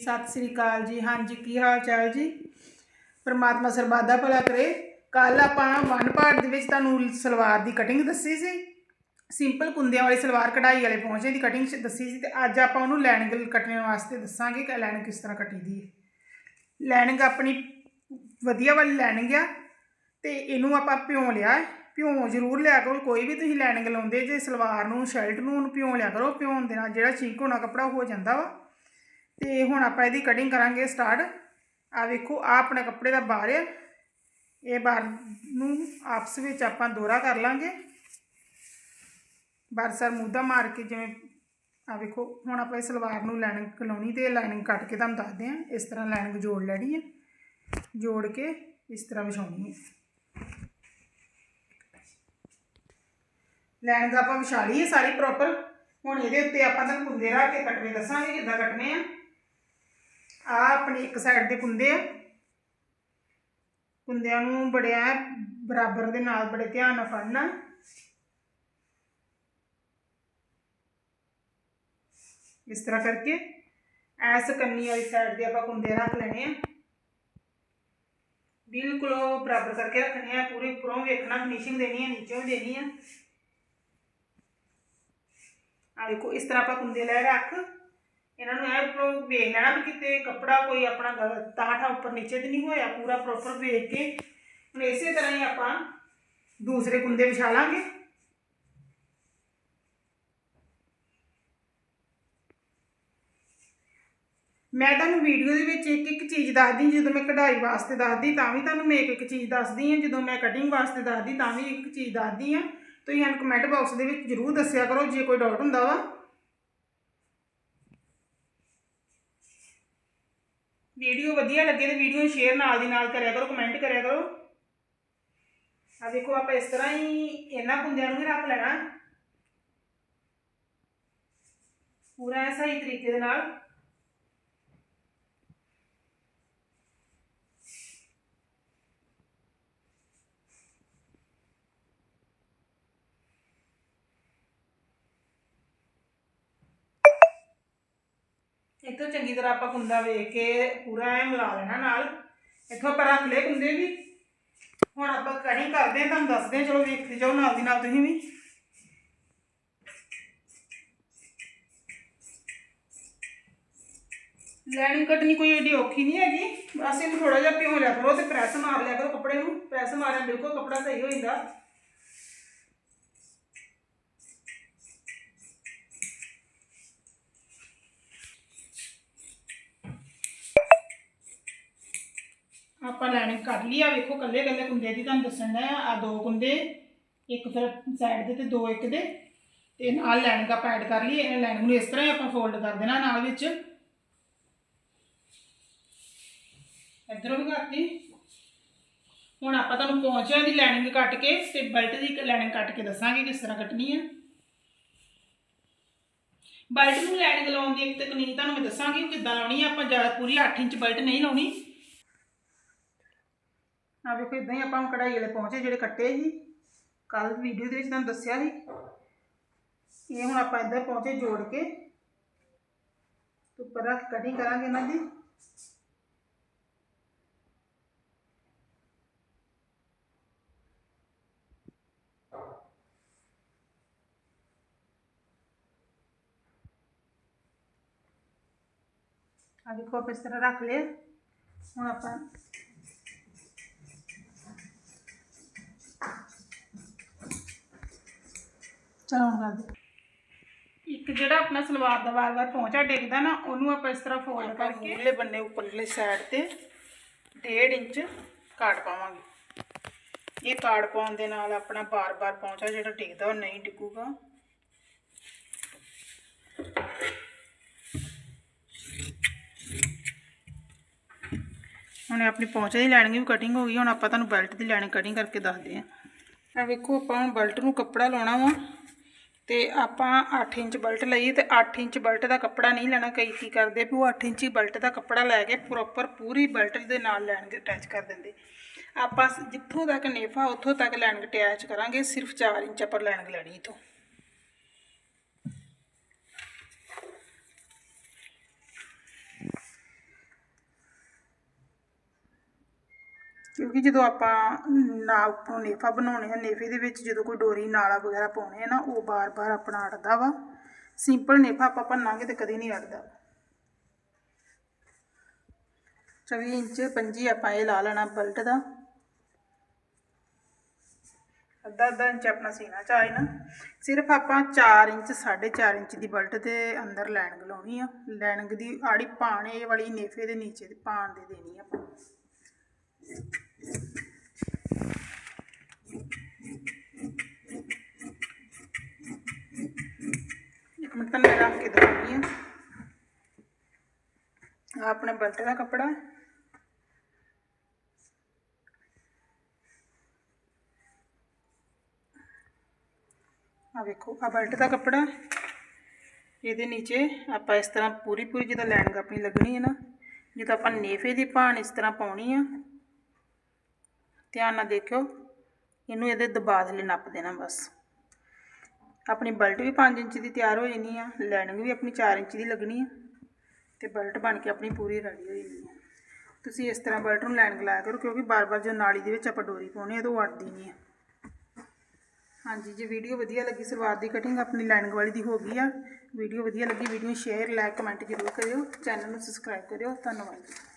ਸਤਿ ਸ੍ਰੀ ਅਕਾਲ ਜੀ। ਹਾਂਜੀ, ਕੀ ਹਾਲ ਚਾਲ ਜੀ? ਪਰਮਾਤਮਾ ਸਰਬਾਦਾ ਭਲਾ ਕਰੇ। ਕੱਲ ਆਪਾਂ ਵਨ ਪਾਰਟ ਦੇ ਵਿੱਚ ਤੁਹਾਨੂੰ ਸਲਵਾਰ ਦੀ ਕਟਿੰਗ ਦੱਸੀ ਸੀ। ਸਿੰਪਲ ਕੁੰਦਿਆਂ ਵਾਲੀ ਸਲਵਾਰ ਕਢਾਈ ਵਾਲੇ ਪਹੁੰਚੇ ਦੀ ਕਟਿੰਗ ਦੱਸੀ ਸੀ ਤੇ ਅੱਜ ਆਪਾਂ ਉਹਨੂੰ ਲਾਈਨਿੰਗ ਕੱਟਣ ਵਾਸਤੇ ਦੱਸਾਂਗੇ ਕਿ ਲਾਈਨਿੰਗ ਕਿਸ ਤਰ੍ਹਾਂ ਕੱਟੀ ਦੀ ਹੈ। ਲੈਣਿੰਗ ਆਪਣੀ ਵਧੀਆ ਵਾਲੀ ਲੈਣਿੰਗ ਆ ਤੇ ਇਹਨੂੰ ਆਪਾਂ ਭਿਉਂ ਲਿਆ ਭਿਉਂ ਜ਼ਰੂਰ ਲਿਆ ਕਰੋ। ਕੋਈ ਵੀ ਤੁਸੀਂ ਲਾਈਨਿੰਗ ਲਾਉਂਦੇ ਜੇ ਸਲਵਾਰ ਨੂੰ ਸ਼ਰਟ ਨੂੰ, ਉਹਨੂੰ ਭਿਉਂ ਲਿਆ ਕਰੋ। ਭਿਉਣ ਦੇ ਨਾਲ ਜਿਹੜਾ ਚੀਕ ਹੋਣਾ, ਕੱਪੜਾ ਹੋ ਜਾਂਦਾ ਵਾ। ਤੇ ਹੁਣ ਆਪਾਂ ਇਹਦੀ ਕਟਿੰਗ ਕਰਾਂਗੇ ਸਟਾਰਟ ਆ ਵੇਖੋ ਆ ਆਪਣੇ ਕੱਪੜੇ ਦਾ ਬਾਰ ਆ। ਇਹ ਬਾਰ ਨੂੰ ਆਪਸ ਵਿੱਚ ਆਪਾਂ ਦੋਰਾ ਕਰ ਲਾਂਗੇ। ਬਾਰ ਸਰ ਮੁੱਦਾ ਮਾਰ ਕੇ ਜਿਵੇਂ ਆ ਵੇਖੋ, ਹੁਣ ਆਪਾਂ ਇਹ ਸਲਵਾਰ ਨੂੰ ਲਾਈਨਿੰਗ ਕਲਾਉਣੀ ਤੇ ਲਾਈਨਿੰਗ ਕੱਟ ਕੇ ਤੁਹਾਨੂੰ ਦੱਸਦੇ ਆ ਇਸ ਤਰ੍ਹਾਂ ਲਾਈਨਿੰਗ ਜੋੜ ਲੈਣੀ ਹੈ ਜੋੜ ਕੇ ਇਸ ਤਰ੍ਹਾਂ ਵਿਛਾਉਣੀ ਹੈ ਲਾਈਨਿੰਗ ਆਪਾਂ ਵਿਛਾ ਲਈ ਹੈ ਸਾਰੀ ਪ੍ਰੋਪਰ ਹੁਣ ਇਹਦੇ ਉੱਤੇ ਆਪਾਂ ਤੁਹਾਨੂੰ ਕੁੰਦੇ ਰੱਖ ਕੇ ਕੱਟਣੇ ਦੱਸਾਂਗੇ ਕਿੱਦਾਂ ਕੱਟਣੇ ਆ। ਆ ਆਪਣੀ ਇੱਕ ਸਾਈਡ ਦੇ ਕੁੰਦੇ ਆ। ਕੁੰਦਿਆਂ ਨੂੰ ਬੜਿਆ ਬਰਾਬਰ ਦੇ ਨਾਲ ਬੜੇ ਧਿਆਨ ਨਾਲ ਫੜਨਾ। ਇਸ ਤਰ੍ਹਾਂ ਕਰਕੇ ਐਸ ਕੰਨੀ ਵਾਲੀ ਸਾਈਡ ਦੇ ਆਪਾਂ ਕੁੰਦੇ ਰੱਖ ਲੈਣੇ ਆ। ਬਿਲਕੁਲ ਬਰਾਬਰ ਕਰਕੇ ਰੱਖਣੇ ਆ, ਪੂਰੀ ਉੱਪਰੋਂ ਵੇਖਣਾ ਫਿਨਿਸ਼ਿੰਗ ਦੇਣੀ ਹੈ ਨੀਚੋਂ ਵੀ ਦੇਣੀ ਹੈ ਆ ਦੇਖੋ, ਇਸ ਤਰ੍ਹਾਂ ਆਪਾਂ ਕੁੰਦੇ ਲੈ ਰੱਖ। ਇਹਨਾਂ ਨੂੰ ਇਹ ਉੱਪਰੋਂ ਵੇਖ ਲੈਣਾ ਵੀ ਕਿਤੇ ਕੱਪੜਾ ਕੋਈ ਆਪਣਾ ਗਲਤ ਤਾਂਠਾ ਉੱਪਰ ਨੀਚੇ ਤੇ ਨਹੀਂ ਹੋਇਆ, ਪੂਰਾ ਪ੍ਰੋਪਰ ਵੇਖ ਕੇ। ਹੁਣ ਇਸੇ ਤਰ੍ਹਾਂ ਹੀ ਆਪਾਂ ਦੂਸਰੇ ਕੁੰਦੇ ਵਿਛਾ ਲਾਂਗੇ। ਮੈਂ ਤੁਹਾਨੂੰ ਵੀਡੀਓ ਦੇ ਵਿੱਚ ਇੱਕ ਇੱਕ ਚੀਜ਼ ਦੱਸਦੀ ਜਦੋਂ ਮੈਂ ਕਢਾਈ ਵਾਸਤੇ ਦੱਸਦੀ ਤਾਂ ਵੀ ਤੁਹਾਨੂੰ ਮੈਂ ਇੱਕ ਇੱਕ ਚੀਜ਼ ਦੱਸਦੀ ਹਾਂ। ਜਦੋਂ ਮੈਂ ਕਟਿੰਗ ਵਾਸਤੇ ਦੱਸਦੀ ਤਾਂ ਵੀ ਇੱਕ ਇੱਕ ਚੀਜ਼ ਦੱਸਦੀ ਹਾਂ। ਤੁਸੀਂ ਸਾਨੂੰ ਕਮੈਂਟ ਬਾਕਸ ਦੇ ਵਿੱਚ ਜਰੂਰ ਦੱਸਿਆ ਕਰੋ, ਜੇ ਕੋਈ ਡਾਊਟ ਹੁੰਦਾ ਵਾ। ਵੀਡੀਓ ਵਧੀਆ ਲੱਗੇ ਤੇ ਵੀਡੀਓ ਨੂੰ ਸ਼ੇਅਰ ਨਾਲ ਦੀ ਨਾਲ ਕਰਿਆ ਕਰੋ ਕਮੈਂਟ ਕਰਿਆ ਕਰੋ। ਆ ਦੇਖੋ, ਆਪਾਂ ਇਸ ਤਰ੍ਹਾਂ ਹੀ ਇਹਨਾਂ ਕੁੰਦਿਆਂ ਨੂੰ ਵੀ ਰੱਖ ਲੈਣਾ। ਪੂਰਾ ਐ ਸਹੀ ਤਰੀਕੇ ਦੇ ਨਾਲ। ਇੱਥੋਂ ਚੰਗੀ ਤਰ੍ਹਾਂ ਆਪਾਂ ਕੁੰਦਾ ਵੇਖ ਕੇ ਪੂਰਾ ਐ ਮਿਲਾ ਲੈਣਾ ਨਾਲ। ਇੱਥੋਂ ਆਪਾਂ ਰੱਖ ਲਏ ਕੁੰਦੇ ਵੀ। ਹੁਣ ਆਪਾਂ ਕਟਿੰਗ ਕਰਦੇ ਹਾਂ, ਤੁਹਾਨੂੰ ਦੱਸਦੇ ਹਾਂ, ਚਲੋ ਵੇਖਦੇ ਜਾਓ ਨਾਲ ਦੀ ਨਾਲ ਤੁਸੀਂ ਵੀ। ਲਾਈਨਿੰਗ ਕੱਟਣੀ ਕੋਈ ਏਡੀ ਔਖੀ ਨਹੀਂ ਹੈਗੀ। ਬਸ ਇਹਨੂੰ ਥੋੜਾ ਜਿਹਾ ਭਿਉਂ ਲਿਆ ਕਰੋ ਤੇ ਪ੍ਰੈਸ ਮਾਰ ਲਿਆ ਕਰੋ ਕੱਪੜੇ ਨੂੰ। ਪ੍ਰੈਸ ਮਾਰਿਆ, ਬਿਲਕੁਲ ਕੱਪੜਾ ਸਹੀ ਹੋ ਜਾਂਦਾ। ਆਪਾਂ ਲਾਈਨਿੰਗ ਕਰ ਲਈ ਆ, ਵੇਖੋ ਕੱਲੇ ਕੱਲੇ ਕੁੰਦੇ ਦੀ ਤੁਹਾਨੂੰ ਦੱਸਣ ਦਾ ਆ ਦੋ ਕੁੰਦੇ ਇੱਕ ਫਿਰ ਸਾਈਡ ਦੇ ਤੇ ਦੋ ਇੱਕ ਦੇ, ਤੇ ਨਾਲ ਲਾਈਨਿੰਗ ਆਪਾਂ ਐਡ ਕਰ ਲਈ ਇਹ ਲਾਈਨਿੰਗ ਨੂੰ ਇਸ ਤਰ੍ਹਾਂ ਹੀ ਆਪਾਂ ਫੋਲਡ ਕਰ ਦੇਣਾ ਨਾਲ ਵਿੱਚ। ਇੱਧਰੋਂ ਵੀ ਕਰਤੀ ਹੁਣ ਆਪਾਂ ਤੁਹਾਨੂੰ ਪਹੁੰਚਿਆ ਦੀ ਲਾਈਨਿੰਗ ਕੱਟ ਕੇ ਤੇ ਬੈਲਟ ਦੀ ਲਾਈਨਿੰਗ ਕੱਟ ਕੇ ਦੱਸਾਂਗੇ ਕਿਸ ਤਰ੍ਹਾਂ ਕੱਟਣੀ ਹੈ ਬੈਲਟ ਨੂੰ ਲਾਈਨਿੰਗ ਲਾਉਣ ਦੀ ਇੱਕ ਤਕਨੀਕ ਤੁਹਾਨੂੰ ਮੈਂ ਦੱਸਾਂਗੀ ਕਿ ਕਿੱਦਾਂ ਲਾਉਣੀ ਹੈ ਆਪਾਂ ਜ਼ਿਆਦਾ ਪੂਰੀ 8 ਇੰਚ ਬੈਲਟ ਨਹੀਂ ਲਾਉਣੀ। ਆ ਵੇਖੋ ਇਦਾਂ ਹੀ ਆਪਾਂ ਕਢਾਈ ਵਾਲੇ ਪਹੁੰਚੇ, ਜਿਹੜੇ ਕੱਟੇ ਸੀ। ਕੱਲ ਵੀਡੀਓ ਦੇ ਵਿੱਚ ਤੁਹਾਨੂੰ ਦੱਸਿਆ ਸੀ। ਇਹ ਹੁਣ ਆਪਾਂ ਇਦਾਂ ਪਹੁੰਚੇ ਜੋੜ ਕੇ। ਉੱਪਰ ਰੱਖ ਕਟਿੰਗ ਕਰਾਂਗੇ ਇਹਨਾਂ ਦੀ। ਆ ਦੇਖੋ ਇਸ ਤਰ੍ਹਾਂ ਰੱਖ ਲਿਆ। ਹੁਣ ਆਪਾਂ ਚਲੋ ਹੁਣ ਕਰ ਦੇ ਇੱਕ ਜਿਹੜਾ ਆਪਣਾ ਸਲਵਾਰ ਦਾ ਵਾਰ-ਵਾਰ ਪਹੁੰਚਾ ਡਿੱਗਦਾ ਨਾ ਉਹਨੂੰ ਆਪਾਂ ਇਸ ਤਰ੍ਹਾਂ ਫੋਲਡ ਕਰਕੇ ਮੂਹਰਲੇ ਬੰਨੇ ਉੱਪਰਲੇ ਸਾਈਡ ਤੇ 1.5 ਇੰਚ ਕਾਟ ਪਾਵਾਂਗੇ। ਇਹ ਕਾਟ ਪਾਉਣ ਦੇ ਨਾਲ ਆਪਣਾ ਬਾਰ-ਬਾਰ ਪਹੁੰਚਾ ਜਿਹੜਾ ਡਿੱਗਦਾ ਉਹ ਨਹੀਂ ਡਿੱਗੂਗਾ। ਹੁਣ ਆਪਣੀ ਪਹੁੰਚੇ ਦੀ ਲਾਈਨਿੰਗ ਵੀ ਕਟਿੰਗ ਹੋ ਗਈ, ਹੁਣ ਆਪਾਂ ਤੁਹਾਨੂੰ ਬੈਲਟ ਦੀ ਲਾਈਨਿੰਗ ਕਟਿੰਗ ਕਰਕੇ ਦੱਸਦੇ ਹਾਂ। ਆ ਵੇਖੋ, ਆਪਾਂ ਹੁਣ ਬੈਲਟ ਨੂੰ ਕੱਪੜਾ ਲਾਉਣਾ ਵਾ ਤੇ ਆਪਾਂ 8 ਇੰਚ ਬੈਲਟ ਲਈ ਤੇ 8 ਇੰਚ ਬੈਲਟ ਦਾ ਕੱਪੜਾ ਨਹੀਂ ਲੈਣਾ, ਕਈ ਕੀ ਕਰਦੇ ਵੀ ਉਹ 8 ਇੰਚੀ ਬੈਲਟ ਦਾ ਕੱਪੜਾ ਲੈ ਕੇ ਪ੍ਰੋਪਰ ਪੂਰੀ ਬੈਲਟ ਦੇ ਨਾਲ ਲੈਣਗੇ ਅਟੈਚ ਕਰ ਦਿੰਦੇ। ਆਪਾਂ ਜਿੱਥੋਂ ਤੱਕ ਨੇਫਾ, ਉੱਥੋਂ ਤੱਕ ਲਾਈਨਿੰਗ ਅਟੈਚ ਕਰਾਂਗੇ, ਸਿਰਫ 4 ਇੰਚ ਆਪਾਂ ਲੈਣਗੇ ਲੈਣੀ ਇਥੋਂ। ਕਿਉਂਕਿ ਜਦੋਂ ਆਪਾਂ ਨਾਪ ਤੋਂ ਨੇਫਾ ਬਣਾਉਣੇ ਆ, ਨੇਫੇ ਦੇ ਵਿੱਚ ਜਦੋਂ ਕੋਈ ਡੋਰੀ, ਨਾਲਾ ਵਗੈਰਾ ਪਾਉਣੇ ਆ ਨਾ, ਉਹ ਬਾਰ-ਬਾਰ ਆਪਣਾ ਅੜਦਾ ਵਾ। ਸਿੰਪਲ ਨੇਫਾ ਆਪਾਂ ਭੰਨਾਂਗੇ ਤੇ ਕਦੀ ਨਹੀਂ ਅੜਦਾ। 24 ਇੰਚ ਪੰਜੀ ਆਪਾਂ ਇਹ ਲਾ ਲੈਣਾ ਬਲਟ ਦਾ। ਅੱਧਾ ਅੱਧਾ ਇੰਚ ਆਪਣਾ ਸੀਨਾ ਚਾਹੇ ਨਾ। ਸਿਰਫ ਆਪਾਂ 4 ਇੰਚ 4.5 ਇੰਚ ਦੀ ਬਲਟ ਦੇ ਅੰਦਰ ਲਾਈਨਿੰਗ ਲਾਉਣੀ ਆ। ਲਾਈਨਿੰਗ ਦੀ ਆੜੀ ਪਾਣੇ ਵਾਲੀ ਨੇਫੇ ਦੇ ਨੀਚੇ ਤੇ ਪਾਣ ਦੇ ਦੇਣੀ ਆ ਆਪਾਂ। ਇੱਕ ਮਿੰਟ ਤਾਂ ਮੈਂ ਰੱਖ ਕੇ ਦਿਖਾਉਂਦੀ ਆ ਆਹ ਆਪਣੇ ਆ ਵੇਖੋ ਆ ਬੈਲਟ ਦਾ ਕੱਪੜਾ। ਇਹਦੇ ਨੀਚੇ ਆਪਾਂ ਇਸ ਤਰ੍ਹਾਂ ਪੂਰੀ ਪੂਰੀ ਜਦੋਂ ਲਾਈਨਿੰਗ ਆਪਣੀ ਲੱਗਣੀ ਹੈ ਨਾ, ਜਦੋਂ ਆਪਾਂ ਨੇਫੇ ਦੀ ਭਾਣ ਇਸ ਤਰ੍ਹਾਂ ਪਾਉਣੀ ਆ। ਧਿਆਨ ਨਾਲ ਦੇਖਿਓ, ਇਹਨੂੰ ਇਹਦੇ ਦਬਾ ਥੱਲੇ ਨੱਪ ਦੇਣਾ ਬਸ। ਆਪਣੀ ਬਲਟ ਵੀ 5 ਇੰਚ ਦੀ ਤਿਆਰ ਹੋ ਜਾਣੀ ਆ, ਲਾਈਨਿੰਗ ਵੀ ਆਪਣੀ 4 ਇੰਚ ਦੀ ਲੱਗਣੀ ਆ, ਤੇ ਬਲਟ ਬਣ ਕੇ ਆਪਣੀ ਪੂਰੀ ਰੈਡੀ ਹੋ ਜਾਣੀ ਆ। ਤੁਸੀਂ ਇਸ ਤਰ੍ਹਾਂ ਬਲਟ ਨੂੰ ਲਾਈਨਿੰਗ ਲਾਇਆ ਕਰੋ, ਕਿਉਂਕਿ ਬਾਰ-ਬਾਰ ਜੋ ਨਾਲੀ ਦੇ ਵਿੱਚ ਆਪਾਂ ਡੋਰੀ ਪਾਉਣੀ ਆ, ਤਾਂ ਉਹ ਅੜਦੀ ਨਹੀਂ ਆ। ਹਾਂਜੀ, ਜੇ ਵੀਡੀਓ ਵਧੀਆ ਲੱਗੀ ਸਲਵਾਰ ਦੀ ਕਟਿੰਗ ਆਪਣੀ ਲਾਈਨਿੰਗ ਵਾਲੀ ਦੀ ਹੋ ਗਈ ਆ। ਵੀਡੀਓ ਵਧੀਆ ਲੱਗੀ, ਵੀਡੀਓ ਸ਼ੇਅਰ ਲਾਈਕ ਕਮੈਂਟ ਜ਼ਰੂਰ ਕਰਿਓ। ਚੈਨਲ ਨੂੰ ਸਬਸਕ੍ਰਾਈਬ ਕਰਿਓ। ਧੰਨਵਾਦ ਜੀ।